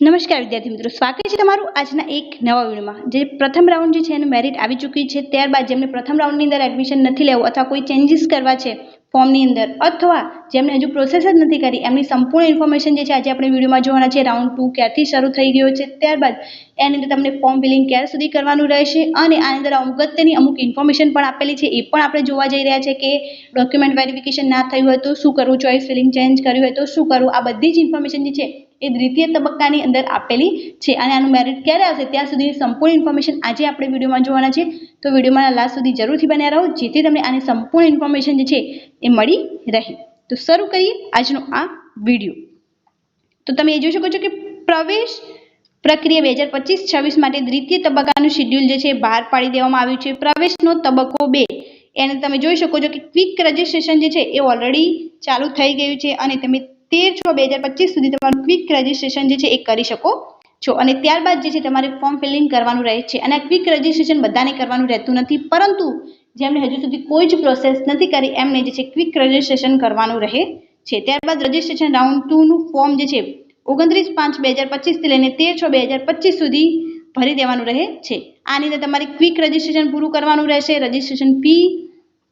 નમસ્કાર વિદ્યાર્થી મિત્રો, સ્વાગત છે તમારું આજના એક નવા વિડીયોમાં. જે પ્રથમ રાઉન્ડ જે છે એનું મેરિટ આવી ચૂકી છે, ત્યારબાદ જેમને પ્રથમ રાઉન્ડની અંદર એડમિશન નથી લેવું અથવા કોઈ ચેન્જીસ કરવા છે ફોર્મની અંદર, અથવા જેમને હજુ પ્રોસેસ જ નથી કરી, એમની સંપૂર્ણ ઇન્ફોર્મેશન જે છે આજે આપણે વિડીયોમાં જોવાના છે રાઉન્ડ ટુ ક્યારથી શરૂ થઈ ગયો છે, ત્યારબાદ એની અંદર તમને ફોર્મ ફિલિંગ ક્યારે સુધી કરવાનું રહેશે અને આની અંદર અગત્યની અમુક ઇન્ફોર્મેશન પણ આપેલી છે, એ પણ આપણે જોવા જઈ રહ્યા છે કે ડોક્યુમેન્ટ વેરિફિકેશન ના થયું હોય તો શું કરવું ચોઇસ ફિલિંગ ચેન્જ કર્યું હોય તો શું કરવું આ બધી જ ઇન્ફોર્મેશન જે છે એ દ્વિતીય તબક્કાની અંદર આપેલી છે અને આનું મેરિટ ક્યારે આવશે ત્યાં સુધી સંપૂર્ણ ઇન્ફોર્મેશન આજે આપણે વિડીયોમાં જોવાના છે. તો વિડીયોમાં લાસ્ટ સુધી જરૂરથી બન્યા રહો, જેથી તમને આની સંપૂર્ણ ઇન્ફોર્મેશન જે છે એ મળી રહે. તો શરૂ કરીએ આજનો આ વીડિયો. તો તમે એ જોઈ શકો છો કે પ્રવેશ પ્રક્રિયા બે હજાર પચીસ છવ્વીસ માટે દ્વિતીય તબક્કાનું શેડ્યુલ જે છે બહાર પાડી દેવામાં આવ્યું છે. પ્રવેશનો તબક્કો બે. એને તમે જોઈ શકો છો કે ક્વિક રજિસ્ટ્રેશન જે છે એ ઓલરેડી ચાલુ થઈ ગયું છે અને તમે તેર છ બે હજાર પચીસ સુધી તમારું ક્વિક રજિસ્ટ્રેશન જે છે એ કરી શકો છો. અને ત્યારબાદ જે છે તમારે ફોર્મ ફિલિંગ કરવાનું રહે છે. અને ક્વિક રજિસ્ટ્રેશન બધાને કરવાનું રહેતું નથી. પરંતુ જેમણે હજુ સુધી કોઈ જ પ્રોસેસ નથી કરી, એમને જે છે ક્વિક રજિસ્ટ્રેશન કરવાનું રહે છે. ત્યારબાદ રજિસ્ટ્રેશન રાઉન્ડ ટુનું ફોર્મ જે છે ઓગણત્રીસ પાંચ બે હજાર પચીસથી લઈને તેર છ બે હજાર પચીસ સુધી ભરી દેવાનું રહે છે. આની અંદર તમારે ક્વિક રજિસ્ટ્રેશન પૂરું કરવાનું રહેશે. રજિસ્ટ્રેશન ફી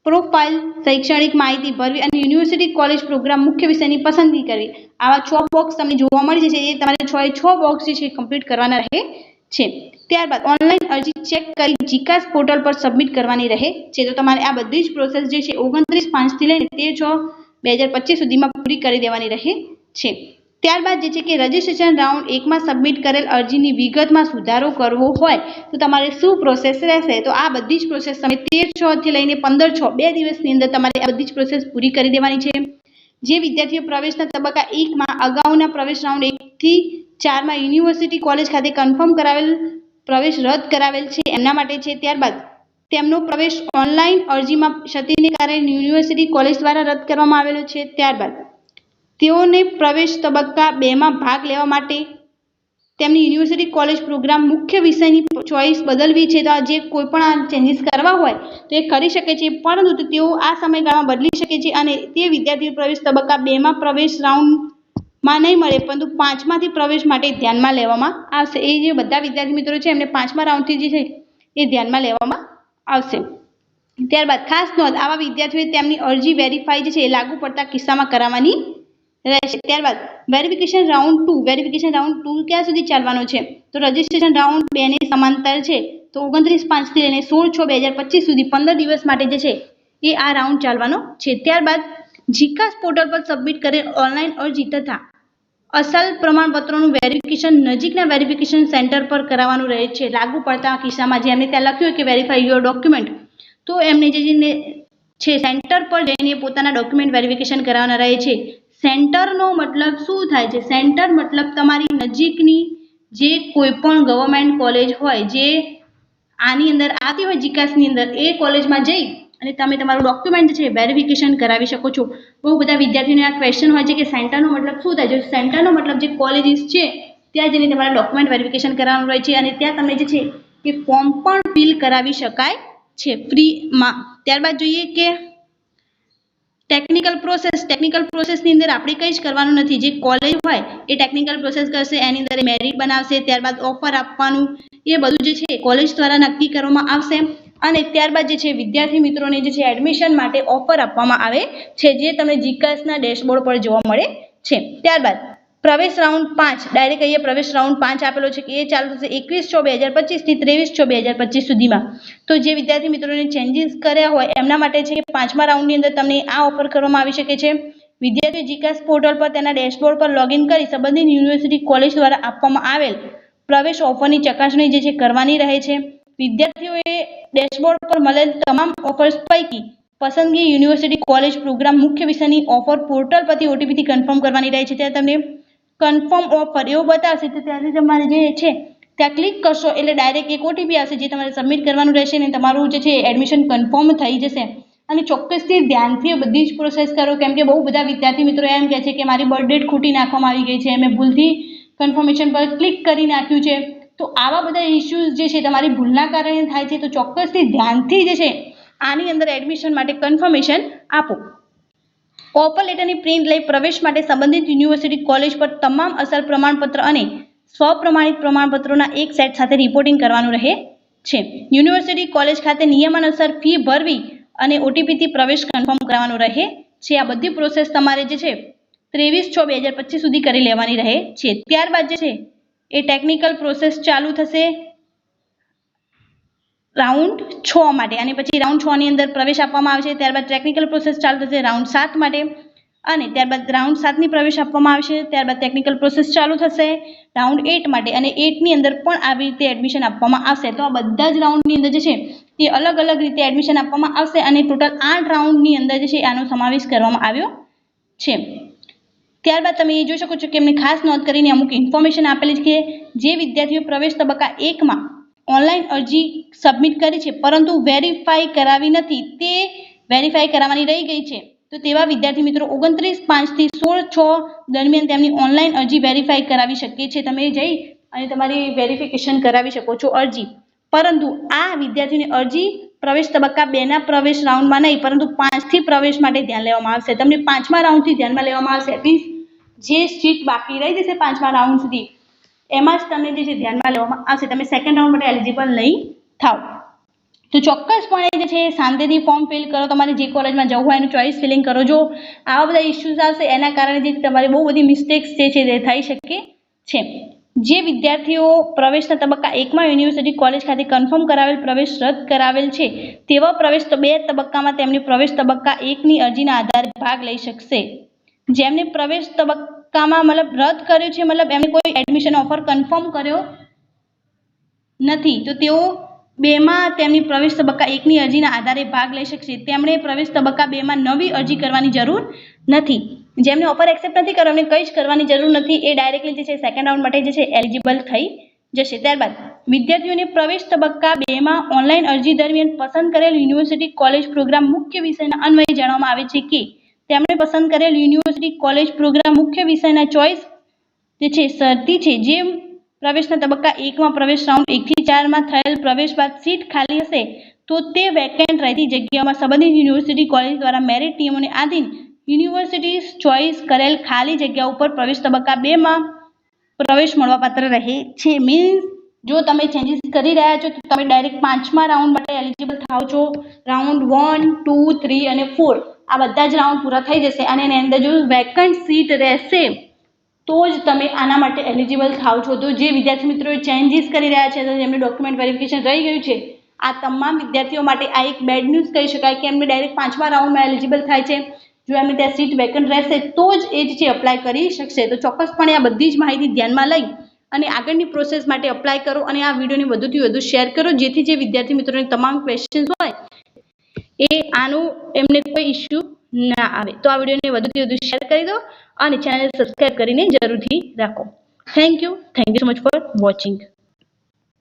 પ્રોફાઇલ, શૈક્ષણિક માહિતી ભરવી અને યુનિવર્સિટી કોલેજ પ્રોગ્રામ મુખ્ય વિષયની પસંદગી કરવી. આવા છ બોક્સ તમને જોવા મળી જશે. એ તમારે છ એ છ બોક્સ જે છે કમ્પ્લીટ કરવાના રહે છે. ત્યારબાદ ઓનલાઈન અરજી ચેક કરી જીકાસ પોર્ટલ પર સબમિટ કરવાની રહે છે. તો તમારે આ બધી જ પ્રોસેસ જે છે ઓગણત્રીસ પાંચથી લઈને તેર છ બે હજાર પચીસ સુધીમાં પૂરી કરી દેવાની રહે છે. ત્યારબાદ જે છે કે રજિસ્ટ્રેશન રાઉન્ડ એકમાં સબમિટ કરેલ અરજીની વિગતમાં સુધારો કરવો હોય, તો તમારે શું પ્રોસેસ રહેશે? તો આ બધી જ પ્રોસેસ તમે તેર છથી લઈને પંદર છ, બે દિવસની અંદર તમારે આ બધી જ પ્રોસેસ પૂરી કરી દેવાની છે. જે વિદ્યાર્થીઓ પ્રવેશના તબક્કા એકમાં અગાઉના પ્રવેશ રાઉન્ડ એકથી ચારમાં યુનિવર્સિટી કોલેજ ખાતે કન્ફર્મ કરાવેલ પ્રવેશ રદ કરાવેલ છે એમના માટે છે. ત્યારબાદ તેમનો પ્રવેશ ઓનલાઈન અરજીમાં ક્ષતિને કારણે યુનિવર્સિટી કોલેજ દ્વારા રદ કરવામાં આવેલો છે. ત્યારબાદ તેઓને પ્રવેશ તબક્કા બેમાં ભાગ લેવા માટે તેમની યુનિવર્સિટી કોલેજ પ્રોગ્રામ મુખ્ય વિષયની ચોઈસ બદલવી છે તો જે કોઈ પણ આ ચેન્જીસ કરવા હોય તો એ કરી શકે છે, પરંતુ તેઓ આ સમયગાળામાં બદલી શકે છે અને તે વિદ્યાર્થીઓ પ્રવેશ તબક્કા બેમાં પ્રવેશ રાઉન્ડમાં નહીં મળે, પરંતુ પાંચમાંથી પ્રવેશ માટે ધ્યાનમાં લેવામાં આવશે. એ જે બધા વિદ્યાર્થી મિત્રો છે, એમને પાંચમા રાઉન્ડથી જે છે, એ ધ્યાનમાં લેવામાં આવશે. ત્યારબાદ ખાસ નોંધ, આવા વિદ્યાર્થીઓએ તેમની અરજી વેરીફાઈ જે છે, એ લાગુ પડતા કિસ્સામાં કરાવવાની રહેશે ત્યારબાદ verification round two verification round two ક્યાં સુધી ચાલવાનો છે? તો રજિસ્ટ્રેશન રાઉન્ડ બે ની સમાંતર છે. તો ઓગણત્રીસ પાંચથી લઈને સોળ છ બે હજાર પચીસ સુધી પંદર દિવસ માટે જે છે, એ આ રાઉન્ડ ચાલવાનો છે. ત્યારબાદ, જીકાસ પોર્ટલ પર સબમિટ કરેલ ઓનલાઈન અરજી તથા અસલ પ્રમાણપત્રોનું વેરિફિકેશન નજીકના વેરિફિકેશન સેન્ટર પર કરાવવાનું રહે છે. લાગુ પડતા કિસ્સામાં જેમને ત્યાં લખ્યું કે વેરીફાઈ યોર ડોક્યુમેન્ટ તો એમને જે છે સેન્ટર પર જઈને પોતાના ડોક્યુમેન્ટ વેરિફિકેશન કરાવવાના રહે છે. સેન્ટરનો મતલબ શું થાય છે? સેન્ટર મતલબ તમારી નજીકની જે કોઈ પણ ગવર્મેન્ટ કોલેજ હોય, જે આની અંદર આવતી હોય, જીકાસની અંદર, એ કોલેજમાં જઈ અને તમે તમારું ડોક્યુમેન્ટ છે, વેરિફિકેશન કરાવી શકો છો. બહુ બધા વિદ્યાર્થીઓને આ ક્વેશ્ચન હોય છે કે સેન્ટરનો મતલબ શું થાય છે? સેન્ટરનો મતલબ જે કોલેજીસ છે, ત્યાં જઈને તમારે ડોક્યુમેન્ટ વેરિફિકેશન કરાવવાનું રહે છે અને ત્યાં તમને જે છે, એ ફોર્મ પણ ફિલ કરાવી શકાય છે ફ્રીમાં. ત્યારબાદ જોઈએ કે ટેકનિકલ પ્રોસેસ ટેકનિકલ પ્રોસેસની અંદર આપણે કંઈ જ કરવાનું નથી. જે કોલેજ હોય, એ ટેકનિકલ પ્રોસેસ કરશે, એની અંદર મેરિટ બનાવશે, ત્યારબાદ ઓફર આપવાનું. એ બધું જે છે કોલેજ દ્વારા નક્કી કરવામાં આવશે. અને ત્યારબાદ જે છે, વિદ્યાર્થી મિત્રોને જે છે એડમિશન માટે ઓફર આપવામાં આવે છે, જે તમને જીકાસના ડેશબોર્ડ પર જોવા મળે છે. ત્યારબાદ પ્રવેશ રાઉન્ડ પાંચ. ડાયરેક્ટ અહીંયા પ્રવેશ રાઉન્ડ પાંચ આપેલો છે કે એ ચાલુ થશે એકવીસ છ બે હજાર પચીસથી ત્રેવીસ છ બે હજાર પચીસ સુધીમાં. તો જે વિદ્યાર્થી મિત્રોને ચેન્જીસ કર્યા હોય એમના માટે છે કે પાંચમા રાઉન્ડની અંદર તમને આ ઓફર કરવામાં આવી શકે છે. વિદ્યાર્થીઓ જીકાસ પોર્ટલ પર તેના ડેશબોર્ડ પર લોગિન કરી સંબંધિત યુનિવર્સિટી કોલેજ દ્વારા આપવામાં આવેલ પ્રવેશ ઓફરની ચકાસણી જે છે કરવાની રહે છે. વિદ્યાર્થીઓએ ડેશબોર્ડ પર મળેલ તમામ ઓફર્સ પૈકી પસંદગી યુનિવર્સિટી કોલેજ પ્રોગ્રામ મુખ્ય વિષયની ઓફર પોર્ટલ પરથી ઓટીપીથી કન્ફર્મ કરવાની રહે છે. ત્યાં તમને કન્ફર્મ ઓફર એવું બતાવશે. તો ત્યાંથી તમારે જે છે, ત્યાં ક્લિક કરશો. એટલે ડાયરેક્ટ એક ઓટીપી આવશે જે તમારે સબમિટ કરવાનું રહેશે અને તમારું જે છે એડમિશન કન્ફર્મ થઈ જશે. અને ચોક્કસથી ધ્યાનથી બધી જ પ્રોસેસ કરો. કેમ કે બહુ બધા વિદ્યાર્થી મિત્રો એમ કહે છે કે મારી બર્થ ડેટ ખોટી નાખવામાં આવી ગઈ છે. મેં ભૂલથી કન્ફર્મેશન પર ક્લિક કરી નાખ્યું છે. તો આવા બધા ઇસ્યુઝ જે છે, તમારી ભૂલના કારણે થાય છે. તો ચોક્કસથી ધ્યાનથી જે છે, આની અંદર એડમિશન માટે કન્ફર્મેશન આપો. ઓફર લેટરની પ્રિન્ટ લઈ પ્રવેશ માટે સંબંધિત યુનિવર્સિટી કોલેજ પર તમામ અસર પ્રમાણપત્ર અને સ્વપ્રમાણિત પ્રમાણપત્રોના એક સેટ સાથે રિપોર્ટિંગ કરવાનું રહે છે. યુનિવર્સિટી કોલેજ ખાતે નિયમાનુસાર ફી ભરવી અને ઓટીપીથી પ્રવેશ કન્ફર્મ કરવાનો રહે છે. આ બધી પ્રોસેસ તમારે જે છે ત્રેવીસ છ બે હજાર પચીસ સુધી કરી લેવાની રહે છે. ત્યારબાદ જે છે એ ટેકનિકલ પ્રોસેસ ચાલુ થશે. રાઉન્ડ છ માટે અને પછી રાઉન્ડ છની અંદર પ્રવેશ આપવામાં આવશે ત્યારબાદ ટેકનિકલ પ્રોસેસ ચાલુ થશે રાઉન્ડ સાત માટે અને ત્યારબાદ રાઉન્ડ સાતની પ્રવેશ આપવામાં આવશે. ત્યારબાદ ટેકનિકલ પ્રોસેસ ચાલુ થશે રાઉન્ડ એટ માટે અને એટની અંદર પણ આવી રીતે એડમિશન આપવામાં આવશે. તો આ બધા જ રાઉન્ડની અંદર જે છે એ અલગ અલગ રીતે એડમિશન આપવામાં આવશે અને ટોટલ આઠ રાઉન્ડની અંદર જે છે આનો સમાવેશ કરવામાં આવ્યો છે. ત્યારબાદ તમે એ જોઈ શકો છો કે એમને ખાસ નોંધ કરીને અમુક ઇન્ફોર્મેશન આપેલી છે જે વિદ્યાર્થીઓ પ્રવેશ તબક્કા એકમાં ઓનલાઈન અરજી સબમિટ કરી છે, પરંતુ વેરીફાઈ કરાવી નથી. તે વેરીફાઈ કરાવવાની રહી ગઈ છે. તો તેવા વિદ્યાર્થી મિત્રો, ઓગણત્રીસ પાંચથી સોળ છ દરમિયાન તેમની ઓનલાઈન અરજી વેરીફાઈ કરાવી શકે છે. તમે જઈ અને તમારી વેરિફિકેશન કરાવી શકો છો અરજી. પરંતુ આ વિદ્યાર્થીની અરજી પ્રવેશ તબક્કા બેના પ્રવેશ રાઉન્ડમાં નહીં, પરંતુ પાંચથી પ્રવેશ માટે ધ્યાન લેવામાં આવશે. તમને પાંચમા રાઉન્ડથી ધ્યાનમાં લેવામાં આવશે. જે સીટ બાકી રહી જશે પાંચમા રાઉન્ડ સુધી એમાં જ તમને જે છે ધ્યાનમાં લેવામાં આવશે, તમે સેકન્ડ રાઉન્ડ માટે એલિજિબલ નહીં થાવ. તો ચોક્કસપણે જે છે શાંતિથી ફોર્મ ફિલ કરો, તમારે જે કોલેજમાં જવું હોય એનું ચોઇસ ફિલિંગ કરો. જો આવા બધા ઇસ્યુઝ આવશે, એના કારણે જે તમારી બહુ બધી મિસ્ટેક્સ જે છે તે થઈ શકે છે. જે વિદ્યાર્થીઓ પ્રવેશના તબક્કા એકમાં યુનિવર્સિટી કોલેજ ખાતે કન્ફર્મ કરાવેલ પ્રવેશ રદ કરાવેલ છે, તેવા પ્રવેશ તો બે તબક્કામાં તેમની પ્રવેશ તબક્કા એકની અરજીના આધારે ભાગ લઈ શકશે. જેમને પ્રવેશ તબક્કામાં મતલબ રદ કર્યો છે, મતલબ એમને કોઈ એડમિશન ઓફર કન્ફર્મ કર્યો નથી. તો તેઓ બેમાં તેમની પ્રવેશ તબક્કા એકની અરજીના આધારે ભાગ લઈ શકશે તેમણે પ્રવેશ તબક્કા બેમાં નવી અરજી કરવાની જરૂર નથી. જેમને ઓફર એક્સેપ્ટ નથી કરવા એમને કંઈ જ કરવાની જરૂર નથી. એ ડાયરેક્ટલી જે છે સેકન્ડ રાઉન્ડ માટે જે છે એલિજિબલ થઈ જશે. ત્યારબાદ, વિદ્યાર્થીઓને પ્રવેશ તબક્કા બેમાં ઓનલાઈન અરજી દરમિયાન પસંદ કરેલ યુનિવર્સિટી કોલેજ પ્રોગ્રામ મુખ્ય વિષયના અન્વયે જણાવવામાં આવે છે કે તેમણે પસંદ કરેલ યુનિવર્સિટી કોલેજ પ્રોગ્રામ મુખ્ય વિષયના ચોઇસ જે છે શરતી છે, જે પ્રવેશના તબક્કા એકમાં પ્રવેશ રાઉન્ડ એકથી ચારમાં થયેલ પ્રવેશ બાદ સીટ ખાલી હશે, તો તે વેકેન્ટ રહેતી જગ્યાઓમાં સંબંધિત યુનિવર્સિટી કોલેજ દ્વારા મેરિટ નિયમોને આધીન યુનિવર્સિટી ચોઇસ કરેલ ખાલી જગ્યા ઉપર પ્રવેશ તબક્કા બેમાં પ્રવેશ મળવાપાત્ર રહે છે. મીન્સ જો તમે ચેન્જીસ કરી રહ્યા છો, તો તમે ડાયરેક્ટ પાંચમા રાઉન્ડ માટે એલિજિબલ થાવ છો. રાઉન્ડ વન ટુ થ્રી અને ફોર આ બધા જ રાઉન્ડ પૂરા થઈ જશે અને એની અંદર જો વેકન્ટ સીટ રહેશે, તો જ તમે આના માટે એલિજિબલ થાવ છો. તો જે વિદ્યાર્થી મિત્રો ચેન્જીસ કરી રહ્યા છે જેમનું ડોક્યુમેન્ટ વેરિફિકેશન રહી ગયું છે. આ તમામ વિદ્યાર્થીઓ માટે આ એક બેડ ન્યૂઝ કહી શકાય કે એમને ડાયરેક્ટ પાંચમા રાઉન્ડમાં એલિજિબલ થાય છે. જો એમને ત્યાં સીટ વેકન્ટ રહેશે, તો જ એ જ છે અપ્લાય કરી શકશે. તો ચોક્કસપણે આ બધી જ માહિતી ધ્યાનમાં લઈ અને આગળની પ્રોસેસ માટે અપ્લાય કરો અને આ વિડીયોને વધુથી વધુ શેર કરો, જેથી જે વિદ્યાર્થી મિત્રોને તમામ ક્વેશ્ચન્સ હોય એ આનું એમને કોઈ ઇસ્યુ ના આવે. તો આ વિડીયોને વધુથી વધુ શેર કરી દો અને ચેનલ સબસ્ક્રાઈબ કરીને જરૂરથી રાખો. Thank you thank you so much for watching